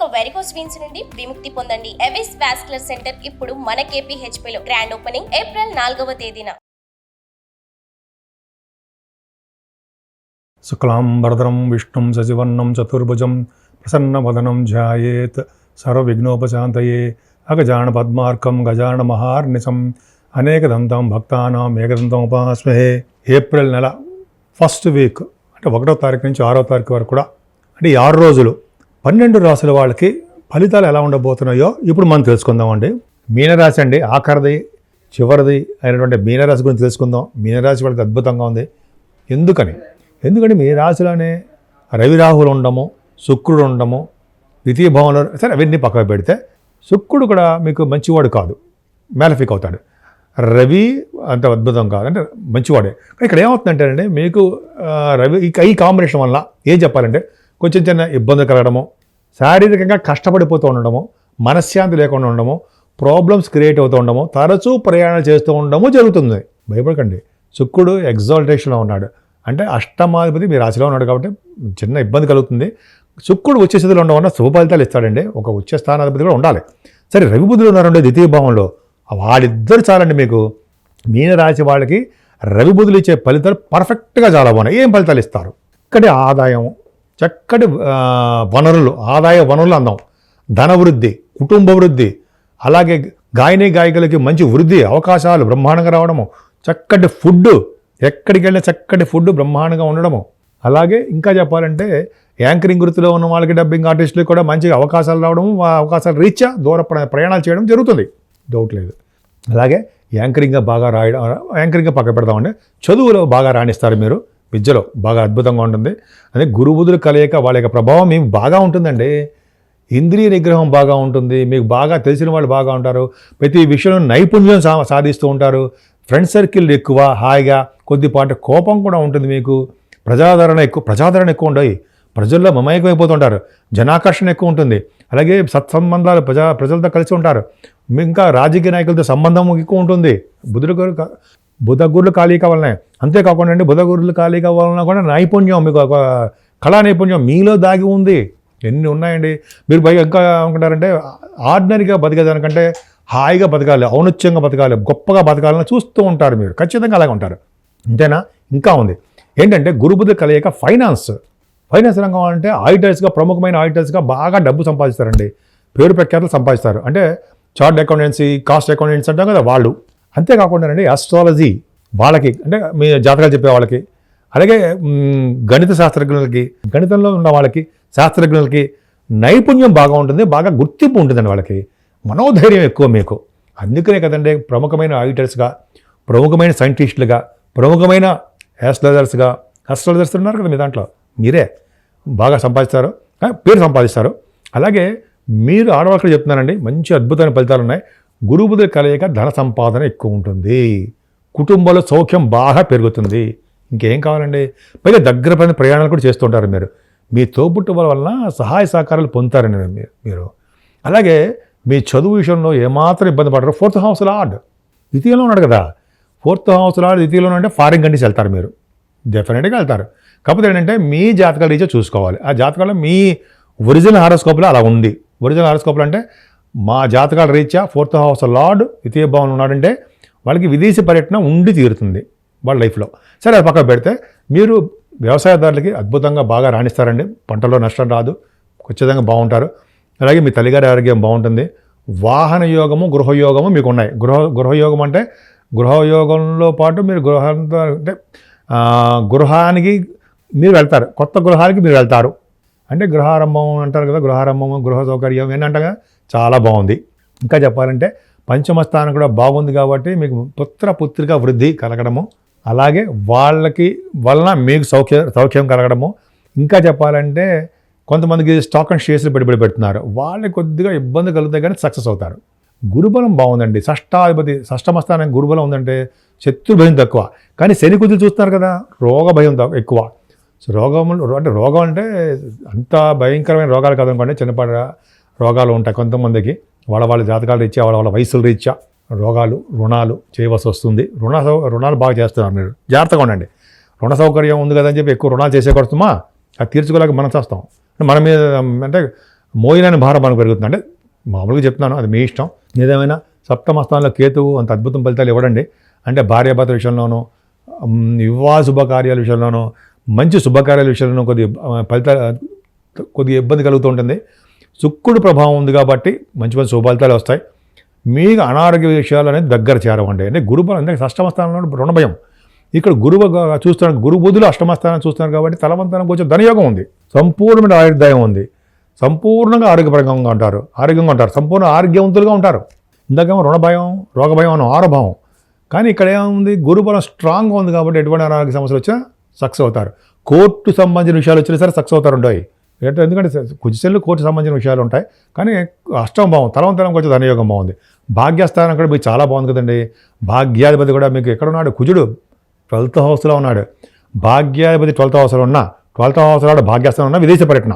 ఇక varicose veins నుండి విముక్తి పొందండి. ఎవిస్ వాస్కులర్ సెంటర్ ఇప్పుడు మన KPHP లో గ్రాండ్ ఓపెనింగ్ ఏప్రిల్ నాలుగవ తేదీన. శుక్లాంబరధరం విష్ణుం సజివర్ణం చతుర్భుజం ప్రసన్నవదనం ధ్యాయేత్ సర్వవిఘ్నోపశాంతయే అగజాన పద్మార్కం గజాన మహార్నిశం అనేకదంతం భక్తానాం ఏకదంతం ఉపాస్మహే ఏప్రిల్ నెల ఫస్ట్ వీక్ అంటే ఒకటో తారీఖు నుంచి ఆరో తారీఖు వరకు కూడా అంటే ఈ ఆరు రోజులు పన్నెండు రాసుల వాళ్ళకి ఫలితాలు ఎలా ఉండబోతున్నాయో ఇప్పుడు మనం తెలుసుకుందామండి. మీనరాశి అండి ఆఖరిది చివరిది అయినటువంటి మీనరాశి గురించి తెలుసుకుందాం. మీనరాశి వాళ్ళకి అద్భుతంగా ఉంది. ఎందుకని? ఎందుకంటే మీ రాశిలోనే రవి రాహులు ఉండము శుక్రుడు ఉండము ద్వితీయ భావంలో సరే అవన్నీ పక్కన పెడితే శుక్రుడు కూడా మీకు మంచివాడు కాదు మేలఫిక్ అవుతాడు. రవి అంత అద్భుతం కాదు అంటే మంచివాడే. ఇక్కడ ఏమవుతుందంటే అండి మీకు రవి ఈ కాంబినేషన్ వల్ల ఏం చెప్పాలంటే కొంచెం చిన్న ఇబ్బంది కలగడము శారీరకంగా కష్టపడిపోతూ ఉండడము మనశ్శాంతి లేకుండా ఉండడము ప్రాబ్లమ్స్ క్రియేట్ అవుతూ ఉండడము తరచూ ప్రయాణాలు చేస్తూ ఉండడము జరుగుతుంది. భయపడకండి. శుక్రుడు ఎగ్జాల్టేషన్లో ఉన్నాడు. అంటే అష్టమాధిపతి మీ రాశిలో ఉన్నాడు కాబట్టి చిన్న ఇబ్బంది కలుగుతుంది. శుక్రుడు ఉచ్చ స్థితిలో ఉండడం వల్ల శుభ ఫలితాలు ఇస్తాడండి. ఒక ఉచ్చ స్థానాధిపతి కూడా ఉండాలి. సరే రవి బుద్ధులు ఉన్నారండి ద్వితీయ భావంలో. వాళ్ళిద్దరు చాలండి మీకు. మీనరాశి వాళ్ళకి రవి బుధులు ఇచ్చే ఫలితాలు పర్ఫెక్ట్గా చాలా బాగున్నాయి. ఏం ఫలితాలు ఇస్తారు? ఇక్కడ ఆదాయం చక్కటి వనరులు ఆదాయ వనరులు అందాం. ధన వృద్ధి కుటుంబ వృద్ధి అలాగే గాయని గాయకులకి మంచి వృద్ధి అవకాశాలు బ్రహ్మాండంగా రావడము చక్కటి ఫుడ్ ఎక్కడికి వెళ్ళిన చక్కటి ఫుడ్ బ్రహ్మాండంగా ఉండడము. అలాగే ఇంకా చెప్పాలంటే యాంకరింగ్ వృత్తిలో ఉన్న వాళ్ళకి డబ్బింగ్ ఆర్టిస్టులకు కూడా మంచి అవకాశాలు రావడము అవకాశాలు రీత్యా దూర ప్రయాణాలు చేయడం జరుగుతుంది. డౌట్ లేదు. అలాగే యాంకరింగ్గా బాగా రాయడం యాంకరింగ్గా పక్క పెడదామంటే చదువులో బాగా రాణిస్తారు మీరు. విద్యలో బాగా అద్భుతంగా ఉంటుంది. అదే గురుబుధుల కలయిక వాళ్ళ యొక్క ప్రభావం మీకు బాగా ఉంటుందండి. ఇంద్రియ నిగ్రహం బాగా ఉంటుంది. మీకు బాగా తెలిసిన వాళ్ళు బాగా ఉంటారు. ప్రతి విషయంలో నైపుణ్యం సా సాధిస్తూ ఉంటారు. ఫ్రెండ్ సర్కిల్ ఎక్కువ హాయిగా కొద్దిపాటి కోపం కూడా ఉంటుంది మీకు. ప్రజాదరణ ఎక్కువ ప్రజాదరణ ఎక్కువ ఉండవు ప్రజల్లో మమేకమైపోతుంటారు. జనాకర్షణ ఎక్కువ ఉంటుంది. అలాగే సత్సంబంధాలు ప్రజా ప్రజలతో కలిసి ఉంటారు. మీ ఇంకా రాజకీయ నాయకులతో సంబంధం ఎక్కువ ఉంటుంది. బుధుడు గురు కా- బుధ గురులు ఖాళీక అంతేకాకుండా అండి బుధగురులు గురులు ఖాళీక వలన కూడా నైపుణ్యం మీకు ఒక కళా నైపుణ్యం మీలో దాగి ఉంది. ఎన్ని ఉన్నాయండి? మీరు పైగా ఇంకా అనుకుంటారంటే ఆర్డినరీగా బతికేదానికంటే హాయిగా బతకాలి ఔనత్యంగా బతకాలి గొప్పగా బతకాలని చూస్తూ ఉంటారు మీరు. ఖచ్చితంగా అలాగే ఉంటారు. అంతేనా ఇంకా ఉంది. ఏంటంటే గురుబుద్ధి కలయిక ఫైనాన్స్. ఫైనాన్స్ రంగం అంటే ఆడిటర్స్గా ప్రముఖమైన ఆడిటర్స్గా బాగా డబ్బు సంపాదిస్తారండి. పేరు ప్రఖ్యాతలు సంపాదిస్తారు. అంటే చార్ట్ అకౌంటెన్సీ కాస్ట్ అకౌంటెన్సీ అంటాం కదా వాళ్ళు. అంతేకాకుండా అండి ఆస్ట్రాలజీ వాళ్ళకి అంటే మీ జాతకాలు చెప్పే వాళ్ళకి అలాగే గణిత శాస్త్రజ్ఞులకి గణితంలో ఉన్న వాళ్ళకి శాస్త్రజ్ఞులకి నైపుణ్యం బాగా ఉంటుంది బాగా గుర్తింపు ఉంటుందండి వాళ్ళకి. మనోధైర్యం ఎక్కువ మీకు. అందుకనే కదండి ప్రముఖమైన ఆడిటర్స్గా ప్రముఖమైన సైంటిస్టులుగా ప్రముఖమైన యాస్ట్రాలజర్స్గా ఆస్ట్రాలజర్స్ ఉన్నారు కదా మీ దాంట్లో మీరే బాగా సంపాదిస్తారు పేరు సంపాదిస్తారు. అలాగే మీరు ఆడవాళ్ళకి చెప్తున్నారండి మంచి అద్భుతమైన ఫలితాలు ఉన్నాయి. గురుబుధుల కలయిక ధన సంపాదన ఎక్కువ ఉంటుంది. కుటుంబంలో సౌఖ్యం బాగా పెరుగుతుంది. ఇంకేం కావాలండి? పైగా దగ్గర పని ప్రయాణాలు కూడా చేస్తుంటారు మీరు. మీ తోబుట్టు వలన సహాయ సహకారాలు పొందుతారని మీరు అలాగే మీ చదువు విషయంలో ఏమాత్రం ఇబ్బంది పడరు. Fourth house lord. ద్వితీయంలో ఉన్నాడు కదా. ఫోర్త్ హౌస్ లార్డ్ ద్వితీయంలో అంటే ఫారిన్ కంట్రీస్ వెళ్తారు మీరు. డెఫినెట్గా వెళ్తారు. కాకపోతే ఏంటంటే మీ జాతకాల రీత్యా చూసుకోవాలి. ఆ జాతకాల్లో మీ ఒరిజినల్ హారోస్కోప్లో అలా ఉంది. ఒరిజినల్ హారోస్కోప్లో అంటే మా జాతకాల రీత్యా ఫోర్త్ హౌస్ లార్డ్ ద్వితీయ భావన ఉన్నాడంటే వాళ్ళకి విదేశీ పర్యటన ఉండి తీరుతుంది వాళ్ళ లైఫ్లో. సరే అది పక్కన పెడితే మీరు వ్యవసాయదారులకి అద్భుతంగా బాగా రాణిస్తారండి. పంటలో నష్టం రాదు. ఖచ్చితంగా బాగుంటారు. అలాగే మీ తల్లిగారి ఆరోగ్యం బాగుంటుంది. వాహన యోగము గృహయోగము మీకు ఉన్నాయి. గృహ గృహయోగం అంటే గృహయోగంలో పాటు మీరు గృహ అంటే గృహానికి మీరు వెళ్తారు. కొత్త గృహానికి మీరు వెళ్తారు. అంటే గృహారంభం అంటారు కదా గృహారంభము గృహ సౌకర్యం ఏంటంటే చాలా బాగుంది. ఇంకా చెప్పాలంటే పంచమ స్థానం కూడా బాగుంది కాబట్టి మీకు పుత్ర పుత్రిక వృద్ధి కలగడము. అలాగే వాళ్ళకి వలన మీకు సౌఖ్య సౌఖ్యం కలగడము. ఇంకా చెప్పాలంటే కొంతమందికి స్టాక్ అండ్ షేర్స్లు పెట్టుబడి పెడుతున్నారు. వాళ్ళకి కొద్దిగా ఇబ్బంది కలుగుతాయి కానీ సక్సెస్ అవుతారు. గురుబలం బాగుందండి. షష్టాధిపతి షష్టమ స్థానం గురుబలం ఉందంటే శత్రు భయం తక్కువ. కానీ శని కుదురు చూస్తున్నారు కదా రోగ భయం తక్కువ ఎక్కువ. సో రోగములు అంటే రోగం అంటే అంత భయంకరమైన రోగాలు కాదనుకోండి చిన్నపాటి రోగాలు ఉంటాయి కొంతమందికి. వాళ్ళ వాళ్ళ జాతకాలు రీత్యా వాళ్ళ వాళ్ళ వయసుల రీత్యా రోగాలు రుణాలు చేయవలసి వస్తుంది. రుణ సౌ- రుణాలు బాగా చేస్తున్నారు మీరు. జాగ్రత్తగా ఉండండి. రుణ సౌకర్యం ఉంది కదని చెప్పి ఎక్కువ రుణాలు చేసే కొడుతుమా అది తీర్చుకోలేక మనం చేస్తాం. మన మీద అంటే మోయినని భారం మనకు పెరుగుతుంది. అంటే మామూలుగా చెప్తున్నాను అది మీ ఇష్టం. ఏదేమైనా సప్తమ స్థానంలో కేతువు అంత అద్భుతం ఫలితాలు ఇవ్వడండి. అంటే భార్యాభర్త విషయంలోనూ వివాహ శుభకార్యాల విషయంలోనూ మంచి శుభకార్యాల విషయంలోనూ కొద్ది ఫలితాలు కొద్దిగా ఇబ్బంది కలుగుతూ ఉంటుంది. శుక్రుడు ప్రభావం ఉంది కాబట్టి మంచి మంచి శుభఫలితాలు వస్తాయి. మీకు అనారోగ్య విషయాలు అనేది దగ్గర చేరవండి. అంటే గురుబలం ఎందుకంటే అష్టమ స్థానంలో రుణ భయం. ఇక్కడ గురువు చూస్తున్నారు గురు బుధులు అష్టమ స్థానం చూస్తున్నారు కాబట్టి తలవంతనం కొంచెం ధనయోగం ఉంది. సంపూర్ణమైన ఆయుర్దాయం ఉంది. సంపూర్ణంగా ఆరోగ్యపరంగా ఉంటారు. ఆరోగ్యంగా ఉంటారు. సంపూర్ణ ఆరోగ్యవంతులుగా ఉంటారు. ఇందాకేమో రుణ భయం రోగ భయం ఆరభావం కానీ ఇక్కడ ఏముంది? గురుబలం స్ట్రాంగ్గా ఉంది కాబట్టి ఎటువంటి అనారోగ్య సమస్యలు వచ్చినా సక్సెస్ అవుతారు. కోర్టు సంబంధించిన విషయాలు వచ్చినా సరే సక్సెస్ అవుతారు. ఉంటాయి. ఏంటంటే ఎందుకంటే కుజిసెల్లు కోర్టు సంబంధించిన విషయాలు ఉంటాయి. కానీ అష్టం భావం తలవంతరం కొంచెం ధనయోగం బాగుంది. భాగ్యస్థానం కూడా మీకు చాలా బాగుంది కదండి. భాగ్యాధిపతి కూడా మీకు ఎక్కడ ఉన్నాడు? కుజుడు. ట్వెల్త్ హౌస్లో ఉన్నాడు. భాగ్యాధిపతి ట్వెల్త్ హౌస్లో ఉన్న ట్వెల్త్ హౌస్లో భాగ్యస్థానం ఉన్న విదేశ పర్యటన.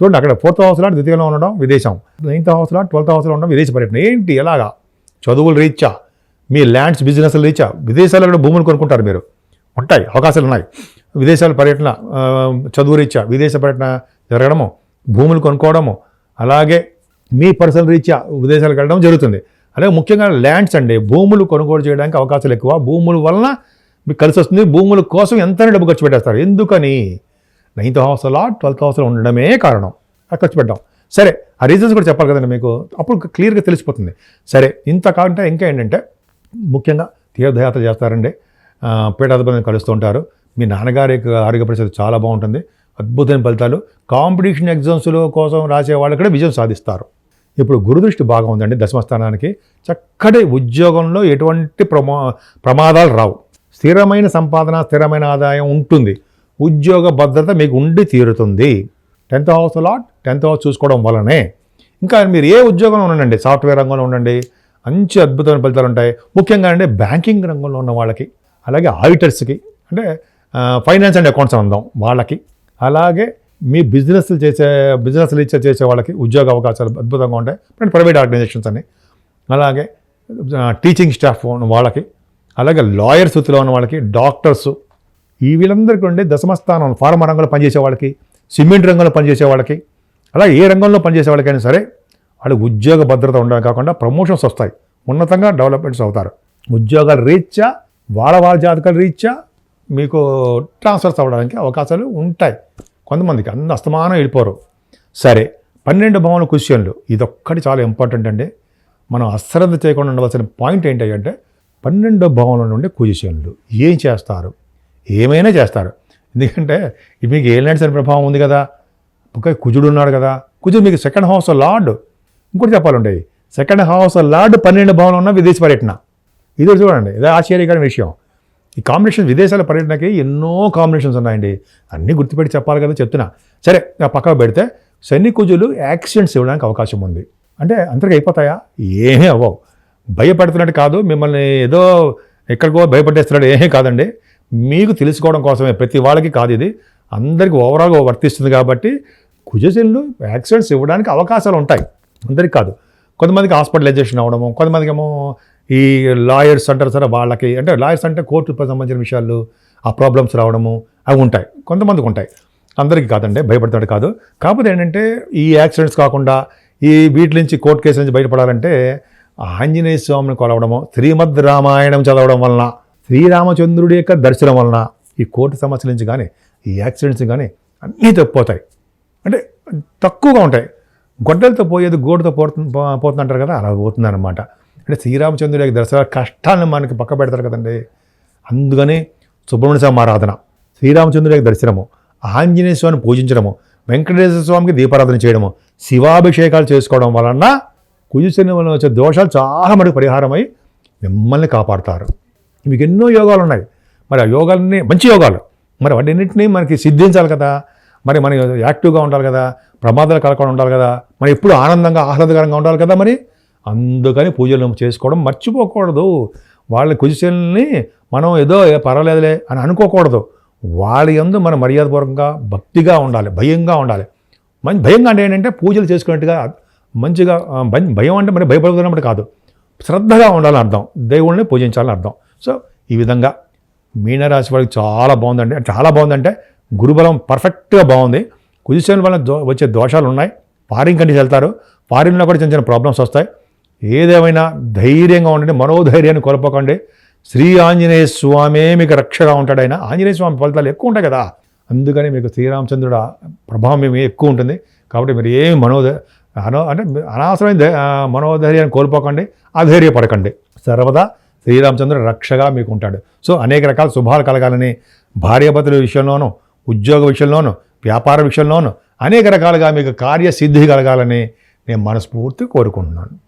చూడండి అక్కడ ఫోర్త్ హౌస్లో ద్వితీయంలో ఉండడం విదేశం. నైన్త్ హౌస్లో ట్వెల్త్ హౌస్లో ఉండడం విదేశ పర్యటన. ఏంటి? ఎలాగా? చదువులు రీత్యా మీ ల్యాండ్స్ బిజినెస్ రీచా విదేశాల్లో కూడా భూములు కొనుక్కుంటారు మీరు. ఉంటాయి అవకాశాలు ఉన్నాయి. విదేశాల పర్యటన చదువు రీత్యా విదేశ పర్యటన జరగడము భూములు కొనుక్కోవడము అలాగే మీ పర్సనల్ రీత్యా విదేశాలకు వెళ్ళడం జరుగుతుంది. అలాగే ముఖ్యంగా ల్యాండ్స్ అండి భూములు కొనుగోలు చేయడానికి అవకాశాలు ఎక్కువ. భూముల వలన మీకు కలిసి వస్తుంది భూముల కోసం ఎంత డబ్బు ఖర్చు పెట్టేస్తారు. ఎందుకని? నైన్త్ హౌస్లో ట్వెల్త్ హౌస్లో ఉండడమే కారణం. అది ఖర్చు పెట్టడం. సరే ఆ రీజన్స్ కూడా చెప్పాలి కదండి మీకు. అప్పుడు క్లియర్గా తెలిసిపోతుంది. సరే ఇంత కాకుండా ఇంకా ఏంటంటే ముఖ్యంగా తీర్థయాత్ర చేస్తారండి. పీఠాధిపతిని కలుస్తూ ఉంటారు. మీ నాన్నగారి యొక్క ఆరోగ్య పరిస్థితి చాలా బాగుంటుంది. అద్భుతమైన ఫలితాలు. కాంపిటీషన్ ఎగ్జామ్స్లో కోసం రాసే వాళ్ళు కూడా విజయం సాధిస్తారు. ఇప్పుడు గురుదృష్టి బాగా ఉందండి దశమస్థానానికి చక్కటి ఉద్యోగంలో ఎటువంటి ప్రమా ప్రమాదాలు రావు. స్థిరమైన సంపాదన స్థిరమైన ఆదాయం ఉంటుంది. ఉద్యోగ భద్రత మీకు ఉండి తీరుతుంది. Tenth house lord tenth house చూసుకోవడం వలనే ఇంకా మీరు ఏ ఉద్యోగంలో ఉండండి సాఫ్ట్వేర్ రంగంలో ఉండండి మంచి అద్భుతమైన ఫలితాలు ఉంటాయి. ముఖ్యంగా అంటే బ్యాంకింగ్ రంగంలో ఉన్న వాళ్ళకి అలాగే ఆడిటర్స్కి అంటే ఫైనాన్స్ అండ్ అకౌంట్స్ అందాం వాళ్ళకి. అలాగే మీ బిజినెస్లు చేసే బిజినెస్ రీచర్ చేసే వాళ్ళకి ఉద్యోగ అవకాశాలు అద్భుతంగా ఉంటాయి. అంటే ప్రైవేట్ ఆర్గనైజేషన్స్ అని అలాగే టీచింగ్ స్టాఫ్ ఉన్న వాళ్ళకి అలాగే లాయర్స్ వృత్తిలో ఉన్న వాళ్ళకి డాక్టర్స్ ఈ వీళ్ళందరికీ ఉండే దశమ స్థానం ఫార్మా రంగంలో పనిచేసే వాళ్ళకి సిమెంట్ రంగంలో పనిచేసే వాళ్ళకి అలాగే ఏ రంగంలో పనిచేసే వాళ్ళకైనా సరే వాళ్ళకి ఉద్యోగ భద్రత ఉండడం కాకుండా ప్రమోషన్స్ వస్తాయి. ఉన్నతంగా డెవలప్మెంట్స్ అవుతారు. ఉద్యోగాల రీత్యా వాళ్ళ వాళ్ళ జాతకాల రీత్యా మీకు ట్రాన్స్ఫర్స్ అవ్వడానికి అవకాశాలు ఉంటాయి. కొంతమందికి అన్ని అస్తమానం వెళ్ళిపోరు. సరే పన్నెండు భవన క్వశ్చన్లు. ఇదొక్కటి చాలా ఇంపార్టెంట్ అండి. మనం అశ్రద్ధ చేయకుండా ఉండవలసిన పాయింట్ ఏంటంటే పన్నెండో భవనం నుండి క్వశ్చన్లు. ఏం చేస్తారు? ఏమైనా చేస్తారు. ఎందుకంటే మీకు ఏలినాడ్స్ అనే ప్రభావం ఉంది కదా. ఒక కుజుడు ఉన్నాడు కదా. కుజుడు మీకు సెకండ్ హౌస్ లార్డ్ ఇంకోటి చెప్పాలండి. సెకండ్ హౌస్ లార్డ్ పన్నెండు భవనం ఉన్న విదేశీ పర్యటన. ఇది చూడండి. ఇదే ఆశ్చర్యకరమైన విషయం. ఈ కాంబినేషన్ విదేశాల పర్యటనకి ఎన్నో కాంబినేషన్స్ ఉన్నాయండి. అన్నీ గుర్తుపెట్టి చెప్పాలి కదా చెప్తున్నా. సరే ఆ పక్కకు పెడితే శని కుజులు యాక్సిడెంట్స్ ఇవ్వడానికి అవకాశం ఉంది. అంటే అంతగా అయిపోతాయా? ఏమీ అవ్వవు. భయపడుతున్నట్టు కాదు మిమ్మల్ని ఏదో ఎక్కడికో భయపడేస్తున్నాడు ఏమీ కాదండి. మీకు తెలుసుకోవడం కోసమే ప్రతి వాళ్ళకి కాదు ఇది. అందరికీ ఓవరాల్గా వర్తిస్తుంది కాబట్టి కుజశనులు యాక్సిడెంట్స్ ఇవ్వడానికి అవకాశాలు ఉంటాయి. అందరికీ కాదు. కొంతమందికి హాస్పిటలైజేషన్ అవ్వడము కొంతమందికి ఏమో ఈ లాయర్స్ అంటారు సరే వాళ్ళకి అంటే లాయర్స్ అంటే కోర్టుకు సంబంధించిన విషయాలు ఆ ప్రాబ్లమ్స్ రావడము అవి ఉంటాయి. కొంతమందికి ఉంటాయి. అందరికీ కాదండి భయపడతాడు కాదు. కాకపోతే ఏంటంటే ఈ యాక్సిడెంట్స్ కాకుండా ఈ వీటి నుంచి కోర్టు కేసు నుంచి బయటపడాలంటే ఆంజనేయ స్వామిని కొలవడము శ్రీమద్ రామాయణం చదవడం వలన శ్రీరామచంద్రుడి యొక్క దర్శనం వలన ఈ కోర్టు సమస్యల నుంచి కానీ ఈ యాక్సిడెంట్స్ కానీ అన్నీ తప్పిపోతాయి. అంటే తక్కువగా ఉంటాయి. గొడ్డలతో పోయేది గోడుతో పోతుంది పోతుందంటారు కదా అలా పోతుందన్నమాట. అంటే శ్రీరామచంద్రుడి యొక్క దర్శన కష్టాలను మనకి పక్క పెడతారు కదండి. అందుకని సుబ్రహ్మణ్య స్వామి ఆరాధన శ్రీరామచంద్రుడి యొక్క దర్శనము ఆంజనేయ స్వామిని పూజించడము వెంకటేశ్వర స్వామికి దీపారాధన చేయడము శివాభిషేకాలు చేసుకోవడం వలన కుజుశని వలన వచ్చే దోషాలు చాలా మటుకు పరిహారమై మిమ్మల్ని కాపాడుతారు. మీకు ఎన్నో యోగాలు ఉన్నాయి. మరి ఆ యోగాలన్నీ మంచి యోగాలు. మరి వాటిన్నింటినీ మనకి సిద్ధించాలి కదా. మరి మనం యాక్టివ్గా ఉండాలి కదా. ప్రమాదాలు కలగకుండా ఉండాలి కదా. మరి ఎప్పుడు ఆనందంగా ఆహ్లాదకరంగా ఉండాలి కదా మరి. అందుకని పూజలు చేసుకోవడం మర్చిపోకూడదు. వాళ్ళ కుజిశల్ని మనం ఏదో పర్వాలేదులే అని అనుకోకూడదు. వాళ్ళ ఎందు మనం మర్యాదపూర్వకంగా భక్తిగా ఉండాలి భయంగా ఉండాలి. మంచి భయంగా అంటే ఏంటంటే పూజలు చేసుకున్నట్టుగా మంచిగా భయం- భయం అంటే మరి భయపడుతున్నప్పుడు కాదు. శ్రద్ధగా ఉండాలని అర్థం. దేవుళ్ళని పూజించాలని అర్థం. సో ఈ విధంగా మీనరాశి వాళ్ళకి చాలా బాగుందండి. చాలా బాగుందంటే గురుబలం పర్ఫెక్ట్గా బాగుంది. కుజిషన్ వల్ల దో వచ్చే దోషాలు ఉన్నాయి ఫారిన్ కంట్రీస్ వెళ్తారు. ఫారిన్లో కూడా చిన్న చిన్న ప్రాబ్లమ్స్ వస్తాయి. ఏదేమైనా ధైర్యంగా ఉండండి మనోధైర్యాన్ని కోల్పోకండి. శ్రీ ఆంజనేయ స్వామే మీకు రక్షగా ఉంటాడు ఆయన. ఆంజనేయ స్వామి ఫలితాలు ఎక్కువ ఉంటాయి కదా. అందుకని మీకు శ్రీరామచంద్రుడు ప్రభావం ఏమి ఎక్కువ ఉంటుంది. కాబట్టి మీరు ఏమి మనోధ అనో అంటే అనవసరమైన మనోధైర్యాన్ని కోల్పోకండి అధైర్యపడకండి. సర్వదా శ్రీరామచంద్రుడు రక్షగా మీకు ఉంటాడు. సో అనేక రకాల శుభాలు కలగాలని భార్యాభర్తల విషయంలోనూ ఉద్యోగ విషయంలోనూ వ్యాపార విషయంలోనూ అనేక రకాలుగా మీకు కార్యసిద్ధి కలగాలని నేను మనస్ఫూర్తి కోరుకుంటున్నాను.